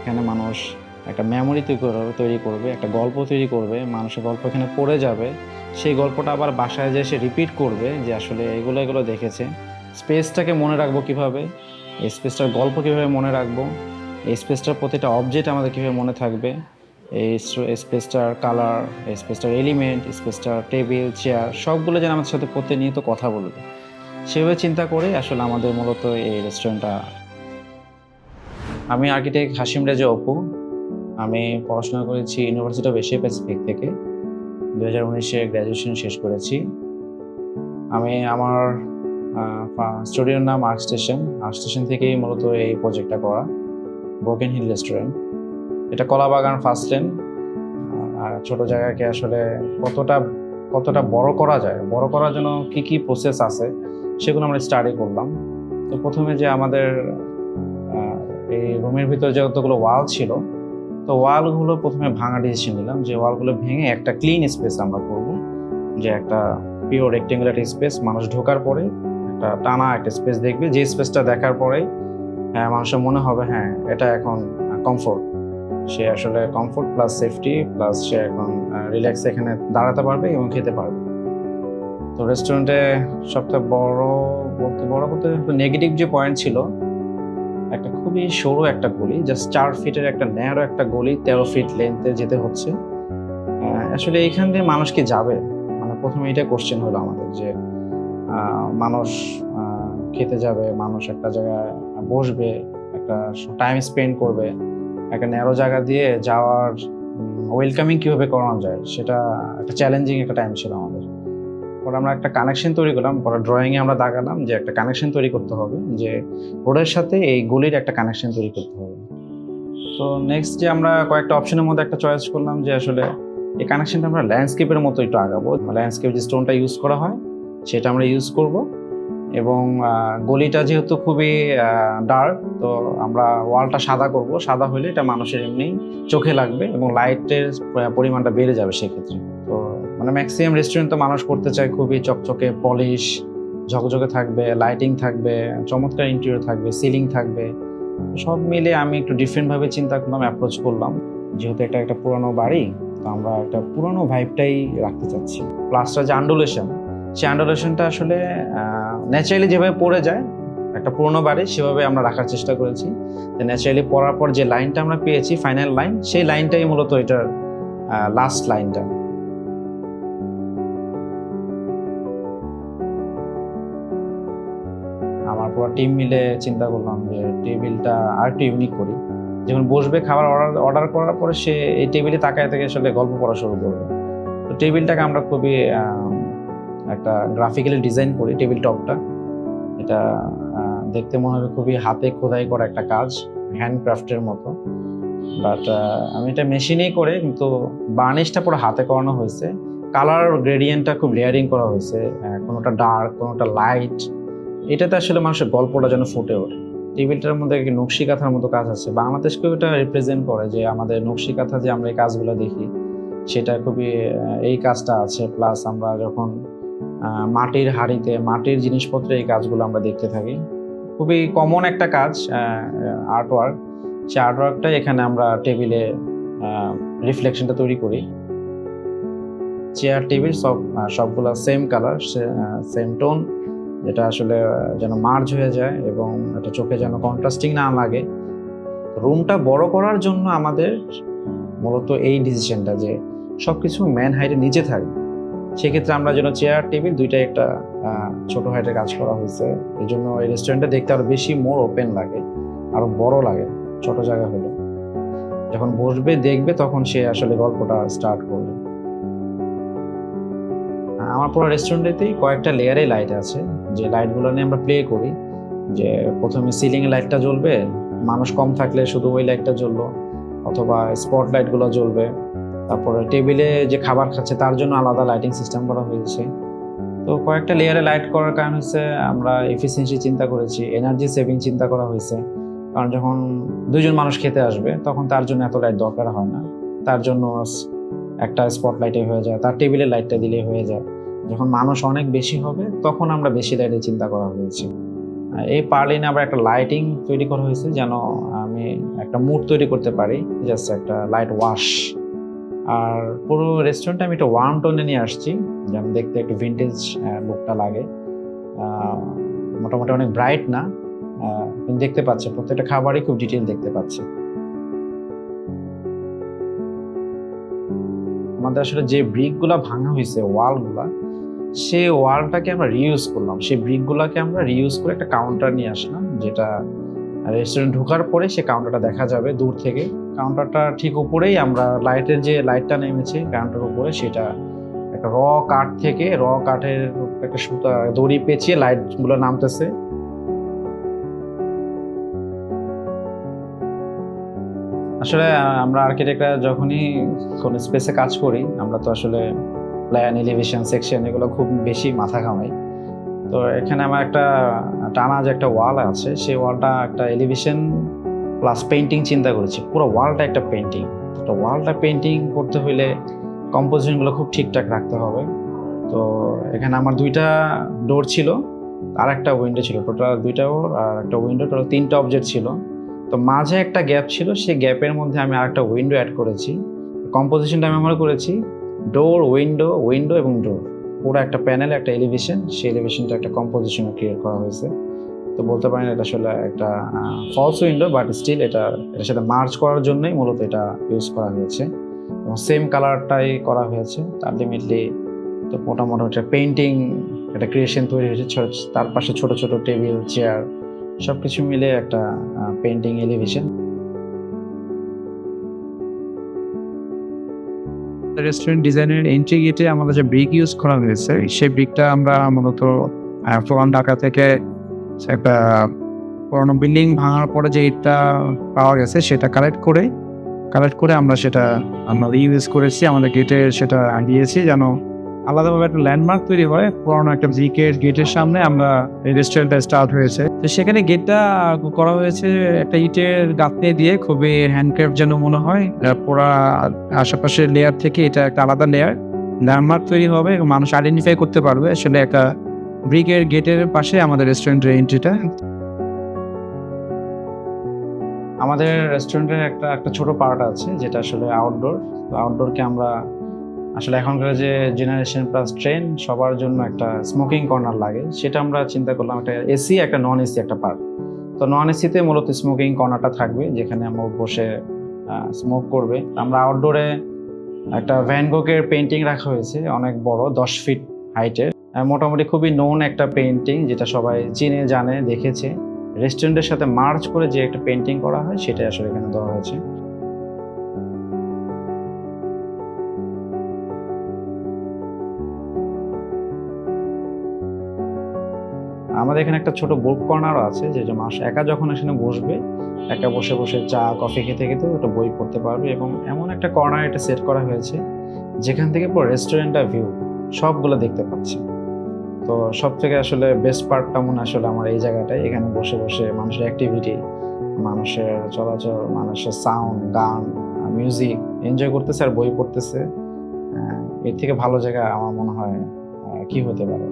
এখানে মানুষ একটা মেমোরি তৈরি করবে, একটা গল্প তৈরি করবে, মানুষের গল্প এখানে পড়ে যাবে। সেই গল্পটা আবার বাসায় যেয়ে সে রিপিট করবে যে আসলে এগুলো এগুলো দেখেছে। স্পেসটাকে মনে রাখব কীভাবে? এই স্পেসটার গল্প কীভাবে মনে রাখব? এই স্পেসটার প্রতিটা অবজেক্ট আমাদের কীভাবে মনে থাকবে? এই স্পেসটার কালার এই স্পেসটার এলিমেন্ট স্পেসটার টেবিল চেয়ার সবগুলো যেন আমাদের সাথে প্রতিনিয়ত কথা বলবে। সেভাবে চিন্তা করে আসলে আমাদের মূলত এই রেস্টুরেন্টটা আমি আর্কিটেক্ট হাসিম রেজা অপু। আমি পড়াশোনা করেছি ইউনিভার্সিটি অফ এশিয়া প্যাসিফিক থেকে। দু হাজার উনিশে গ্র্যাজুয়েশন শেষ করেছি। আমি আমার স্টুডিওর নাম আর্ক স্টেশন আর্ক স্টেশন থেকেই মূলত এই প্রজেক্টটা করা। বোকেন হিল রেস্টুরেন্ট এটা কলাবাগান ফার্স্ট লেন আর ছোটো জায়গাকে আসলে কতটা কতটা বড় করা যায়, বড় করার জন্য কি কি প্রসেস আছে, সেগুলো আমরা স্টাডি করলাম। তো প্রথমে যে আমাদের এই রুমের ভিতরে যতগুলো ওয়াল ছিল তো ওয়ালগুলো প্রথমে ভাঙা ডিসিশন নিলাম যে ওয়ালগুলো ভেঙে একটা ক্লিন স্পেস আমরা করব যে একটা পিওর রেক্টেঙ্গুলার স্পেস মানুষ ঢোকার পরে একটা টানা একটা স্পেস দেখবে যে স্পেসটা দেখার পরেই আহ, মানুষের মনে হবে হ্যাঁ এটা এখন কমফোর্ট সে আসলে কমফোর্ট প্লাস সেফটি প্লাস সে এখন রিল্যাক্স এখানে দাঁড়াতে পারবে এবং খেতে পারবে। তো রেস্টুরেন্টে সবথেকে বড় বলতে বড় বলতে নেগেটিভ যে পয়েন্ট ছিল একটা খুবই সরু একটা গলি জাস্ট চার ফিটের একটা ন্যারো একটা গলি, তেরো ফিট লেন্থে যেতে হচ্ছে। আসলে এইখান দিয়ে মানুষ কি যাবে? মানে প্রথমে এটা কোশ্চেন হলো আমাদের যে মানুষ খেতে যাবে, মানুষ একটা জায়গায় বসবে, একটা টাইম স্পেন্ড করবে, একটা ন্যারো জায়গা দিয়ে যাওয়ার ওয়েলকামিং কীভাবে করানো যায়? সেটা একটা চ্যালেঞ্জিং একটা টাইম ছিল আমাদের। পরে আমরা একটা কানেকশন তৈরি করলাম, পরে ড্রয়িংয়ে আমরা দাগালাম যে একটা কানেকশন তৈরি করতে হবে, যে রোডের সাথে এই গলির একটা কানেকশন তৈরি করতে হবে। তো নেক্সট যে আমরা কয়েকটা অপশনের মধ্যে একটা চয়েস করলাম যে আসলে এই কানেকশনটা আমরা ল্যান্ডস্কেপের মতো একটু আগাবো। ল্যান্ডস্কেপ যে স্টোনটা ইউজ করা হয়, সেটা আমরা ইউজ করব। এবং গলিটা যেহেতু খুবই ডার্ক তো আমরা ওয়ালটা সাদা করব। সাদা হলে এটা মানুষের এমনি চোখে লাগবে এবং লাইটের পরিমাণটা বেড়ে যাবে সেক্ষেত্রে। তো মানে ম্যাক্সিমাম রেস্টুরেন্ট তো মানুষ করতে চায় খুবই চকচকে পলিশ ঝকঝকে থাকবে লাইটিং থাকবে, চমৎকার ইন্টেরিয়র থাকবে সিলিং থাকবে। সব মিলে আমি একটু ডিফারেন্টভাবে চিন্তা করলাম অ্যাপ্রোচ করলাম। যেহেতু এটা একটা পুরনো বাড়ি, তো আমরা একটা পুরনো ভাইবটাই রাখতে চাচ্ছি। প্লাসটা যে আন্ডুলেশন সেই আন্ডুলেশনটা আসলে ন্যাচারালি যেভাবে পড়ে যায়, একটা পুরনো বাড়ি, সেভাবে আমরা রাখার চেষ্টা করেছি। তো ন্যাচারালি পড়ার পর যে লাইনটা আমরা পেয়েছি ফাইনাল লাইন সেই লাইনটাই মূলত এটার লাস্ট লাইনটা আমার পুরো টিম মিলে চিন্তা করলাম যে টেবিলটা আর একটু ইউনিক করি। যখন বসবে খাবার অর্ডার অর্ডার করার পরে সে এই টেবিলে তাকায় থেকে আসলে গল্প পড়া শুরু করবে। তো টেবিলটাকে আমরা খুবই একটা গ্রাফিক্যালি ডিজাইন করি টেবিল টপটা এটা দেখতে মনে হবে খুবই হাতে খোদাই করা একটা কাজ হ্যান্ডক্রাফটের মতো। বাট আমি এটা মেশিনেই করে কিন্তু বার্নিশটা পুরো হাতে করানো হয়েছে। কালার গ্রেডিয়েন্টটা খুব লেয়ারিং করা হয়েছে। কোনোটা ডার্ক কোনোটা লাইট এটাতে আসলে মানুষের গল্পটা যেন ফুটে ওঠে। টেবিলটার মধ্যে নকশি কাঁথার মতো কাজ আছে। বাংলাদেশকেও এটা রিপ্রেজেন্ট করে যে আমাদের নকশি কাঁথা যে আমরা এই কাজগুলো দেখি, সেটা খুবই এই কাজটা আছে। প্লাস আমরা যখন মাটির হাড়িতে, মাটির জিনিসপত্রে এই কাজগুলো আমরা দেখতে থাকি। খুবই কমন একটা কাজ আর্ট ওয়ার্ক সেই আর্ট ওয়ার্কটাই এখানে আমরা টেবিলে রিফ্লেকশনটা তৈরি করি। চেয়ার টেবিল সব সবগুলো সেম কালার সেম টোন যেটা আসলে যেন মার্জ হয়ে যায় এবং এটা চোখে যেন কন্ট্রাস্টিং না লাগে। রুমটা বড় করার জন্য আমাদের মূলত এই ডিসিশনটা যে সব কিছু ম্যান হাইটে নিচে থাকে সেক্ষেত্রে আমরা যেন চেয়ার টেবিল দুইটাই একটা ছোট হাইটের কাজ করা হয়েছে। এই জন্য এই রেস্টুরেন্টটা দেখতে আরও বেশি মোর ওপেন লাগে, আরও বড় লাগে, ছোট জায়গা হলে। যখন বসবে, দেখবে, তখন সে আসলে গল্পটা স্টার্ট করবে। আমার পুরো রেস্টুরেন্টেতেই কয়েকটা লেয়ারে লাইট আছে। যে লাইটগুলো নিয়ে আমরা প্লে করি, যে প্রথমে সিলিং লাইটটা জ্বলবে, মানুষ কম থাকলে শুধু ওই লাইটটা জ্বললো, অথবা স্পট লাইটগুলো জ্বলবে, তারপরে টেবিলে যে খাবার খাচ্ছে তার জন্য আলাদা লাইটিং সিস্টেম করা হয়েছে। তো কয়েকটা লেয়ারে লাইট করার কারণ হচ্ছে আমরা এফিসিয়েন্সি চিন্তা করেছি এনার্জি সেভিং চিন্তা করা হয়েছে। কারণ যখন দুজন মানুষ খেতে আসবে, তখন তার জন্য এত লাইট দরকার হয় না। তার জন্য একটা স্পট লাইটে হয়ে যায়, তার টেবিলে লাইটটা দিলে হয়ে যায়। যখন মানুষ অনেক বেশি হবে, তখন আমরা বেশি লাইটে চিন্তা করা হয়েছে। এই পার্লিনে আবার একটা লাইটিং তৈরি করা হয়েছে যেন আমি একটা মুড তৈরি করতে পারি জাস্ট একটা লাইট ওয়াশ আর পুরো রেস্টুরেন্টটা আমি একটা ওয়ার্ম টোনে নিয়ে আসছি, যেন দেখতে একটু ভিন্টেজ লুকটা লাগে। মোটামুটি অনেক ব্রাইট না দেখতে পাচ্ছে, প্রত্যেকটা খাবারই খুব ডিটেল দেখতে পাচ্ছে। আমাদের আসলে যে ব্রিকগুলা ভাঙা হয়েছে, ওয়ালগুলা সেই ওয়ালটাকে আমরা রিইউজ করলাম। সেই ব্রিকগুলোকে আমরা রিউজ করে একটা কাউন্টার নিয়ে আসলাম, যেটা রেস্টুরেন্ট ঢোকার পরে সে কাউন্টারটা দেখা যাবে দূর থেকে। কাউন্টারটা ঠিক উপরেই আমরা লাইটের যে লাইটটা নেমেছে কাউন্টার উপরে, সেটা একটা র কাঠ থেকে র কাঠের একটা সুতা, দড়ি পেঁচিয়ে লাইটগুলো নামতেছে। আসলে আমরা আর্কিটেক্টরা যখনই কোনো স্পেসে কাজ করি, আমরা তো আসলে প্ল্যান এলিভেশন সেকশন এগুলো খুব বেশি মাথা ঘামাই। তো এখানে আমার একটা, টানা যে একটা ওয়াল আছে, সেই ওয়ালটা একটা এলিভেশন প্লাস পেন্টিং চিন্তা করেছি। পুরো ওয়ালটা একটা পেন্টিং তো ওয়ালটা পেন্টিং করতে হইলে কম্পোজিশনগুলো খুব ঠিকঠাক রাখতে হবে। তো এখানে আমার দুইটা ডোর ছিল আর একটা উইন্ডো ছিল। টোটাল দুইটা ডোর আর একটা উইন্ডো টোটাল তিনটা অবজেক্ট ছিল। তো মাঝে একটা গ্যাপ ছিল, সেই গ্যাপের মধ্যে আমি আরেকটা উইন্ডো অ্যাড করেছি। কম্পোজিশনটা আমি আমার করেছি ডোর উইন্ডো উইন্ডো এবং ডোর পুরো একটা প্যানেল একটা এলিভেশন সেই এলিভেশনটা একটা কম্পোজিশন ক্রিয়েট করা হয়েছে। তো বলতে পারেন এটা আসলে একটা ফলস উইন্ডো বাট স্টিল এটা, এটার সাথে মার্চ করার জন্যই মূলত এটা ইউজ করা হয়েছে। এবং সেম কালারটাই করা হয়েছে। আলটিমেটলি তো মোটামুটি একটা পেন্টিং একটা ক্রিয়েশন তৈরি হয়েছে। তার পাশে ছোট ছোট টেবিল চেয়ার সব কিছু মিলে একটা পেন্টিং এলিভেশন রেস্টুরেন্ট ডিজাইনের এন্ট্রি গেটে আমাদের যে ব্রিক ইউজ করা হয়েছে, সেই ব্রিকটা আমরা মূলত পুরান ঢাকা থেকে একটা, পুরোনো বিল্ডিং ভাঙার পরে যে ইটটা পাওয়া গেছে, সেটা কালেক্ট করে কালেক্ট করে আমরা সেটা, আমরা ইউজ করেছি, আমাদের গেটে সেটা দিয়েছি যেন আলাদাভাবে একটা ল্যান্ডমার্ক তৈরি হয়, পুরোনো একটা ব্রিকের গেটের সামনে আমরা এই রেস্টুরেন্টটা স্টার্ট হয়েছে। তো সেখানে গেটটা করা হয়েছে একটা ইটের গাঁথনি দিয়ে, খুবই হ্যান্ডক্রাফট যেন মনে হয়। পুরা আশেপাশের লেয়ার থেকে এটা একটা আলাদা লেয়ার ল্যান্ডমার্ক তৈরি হবে এবং মানুষ আইডেন্টিফাই করতে পারবে। আসলে একটা ব্রিকের গেটের পাশে আমাদের রেস্টুরেন্টের এন্ট্রিটা আমাদের রেস্টুরেন্টের একটা একটা ছোট পার্ট আছে, যেটা আসলে আউটডোর আউটডোরকে আমরা আসলে এখনকার যে জেনারেশন প্লাস ট্রেন সবার জন্য একটা স্মোকিং কর্নার লাগে। সেটা আমরা চিন্তা করলাম একটা এসি একটা নন এসি একটা পার্ক তো নন এসিতে মূলত স্মোকিং কর্নারটা থাকবে, যেখানে আমরা বসে স্মোক করবে। আমরা আউটডোরে একটা ভ্যানগোকের পেন্টিং রাখা হয়েছে, অনেক বড়, দশ ফিট হাইটের মোটামুটি খুবই নোন একটা পেন্টিং যেটা সবাই চিনে, জানে, দেখেছে। রেস্টুরেন্টের সাথে মার্চ করে যে একটা পেন্টিং করা হয়, সেটাই আসলে এখানে দেওয়া হয়েছে। আমাদের এখানে একটা ছোট বুক কর্নারও আছে, যে মাস একা যখন এখানে বসবে, একা বসে বসে চা কফি খেতে খেতে একটা বই পড়তে পারবে এবং এমন একটা কর্নার এটা সেট করা হয়েছে, যেখান থেকে পুরো রেস্টুরেন্টটা ভিউ সবগুলো দেখতে পাচ্ছি। তো সব থেকে আসলে বেস্ট পার্টটা মনে আসলে আমার এই জায়গাটায়, এখানে বসে বসে মানুষের অ্যাক্টিভিটি মানুষের চলাচল, মানুষের সাউন্ড গান মিউজিক এনজয় করতেছে আর বই পড়তেছে। এর থেকে ভালো জায়গা আমার মনে হয় কি হতে পারে?